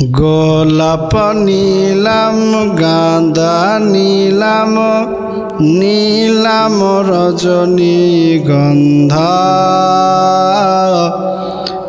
গোলাপ নীলাম গাঁদা নীলাম নীলাম রজনী গন্ধা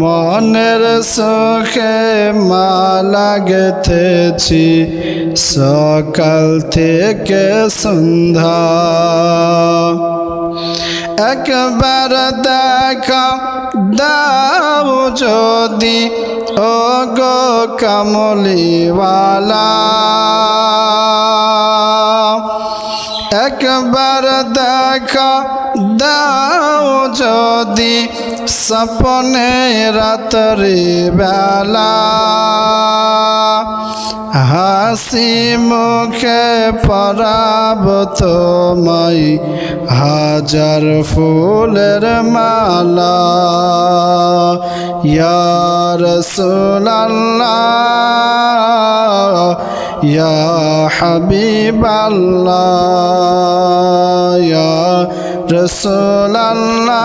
মনের সুখে মালা গেথেছি সকাল থেকে সন্ধ্যা। একবার দেখা দাও যদি ও গো কামলিওয়ালা। একবার দেখা দাও যদি সপনে রাত্রি বেলা। হাসি মুখে পরাব তোমায় হাজার ফুলের মালা। ইয়ার ইয়া হাবিবাল্লাহ ইয়া রসুলাল্লাহ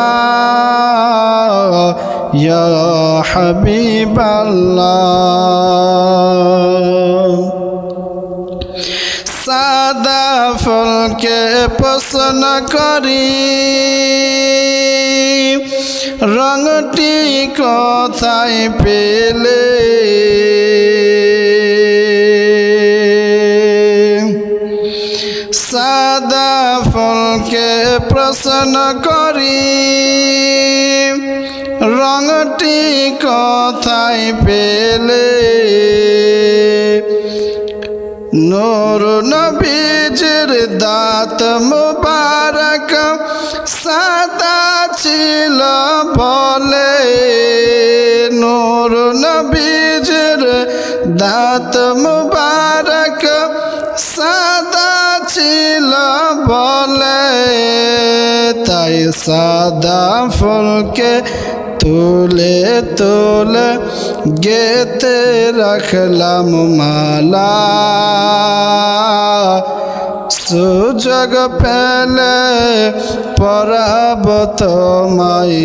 ইয়া হাবিবাল্লাহ সাদা ফুলকে পছন্দ করি রঙটি কোথায় পেলে? প্রশ্ন করি। রঙটি কোথায় পেলে? নূর নবীজের দাঁত মুবারক সাদা ছিল বলে। নূর নবীজের দাঁত মুবারক সাদা ছিল বলে, তাই সাদা ফুলকে তুলে তুলে গেতে রাখলাম মালা। সুযোগ পেলে পরাব তোমায়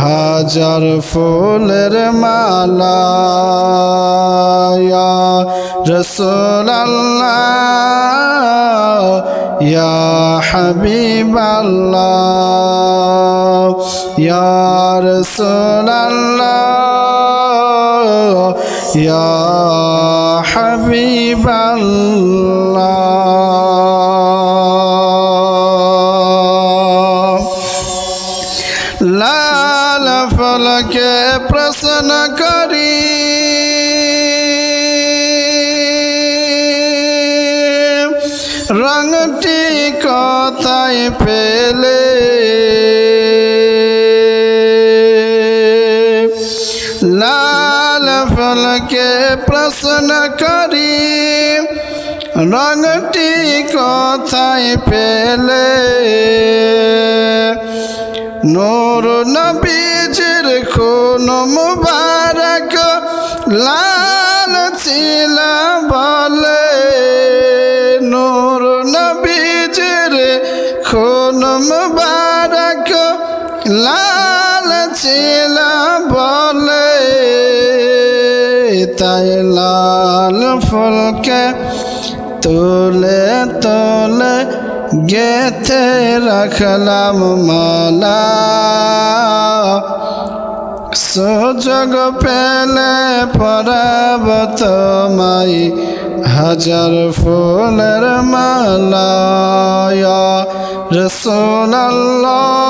হাজার ফুলের মালা। রসোল্লাহ ইয়া হাবিবাল্লাহ ইয়া রসোল্লাহ ইয়া হাবিবাল্লাহ লাল ফলকে প্রশ্ন করি। রঙটি কোথায় পেলে? লাল ফলকে প্রশ্ন করি, রঙটি কোথায় পেলে? নূর নবীজির খুন মুবারক লাল ছিল লাল ছিল বলে, তাই লাল ফুলকে তোলে তোলে গেথে রাখলাম মালা। সুযোগ পেলে পরাব তোমায় হাজার ফুলের মালা রসোল্লাহ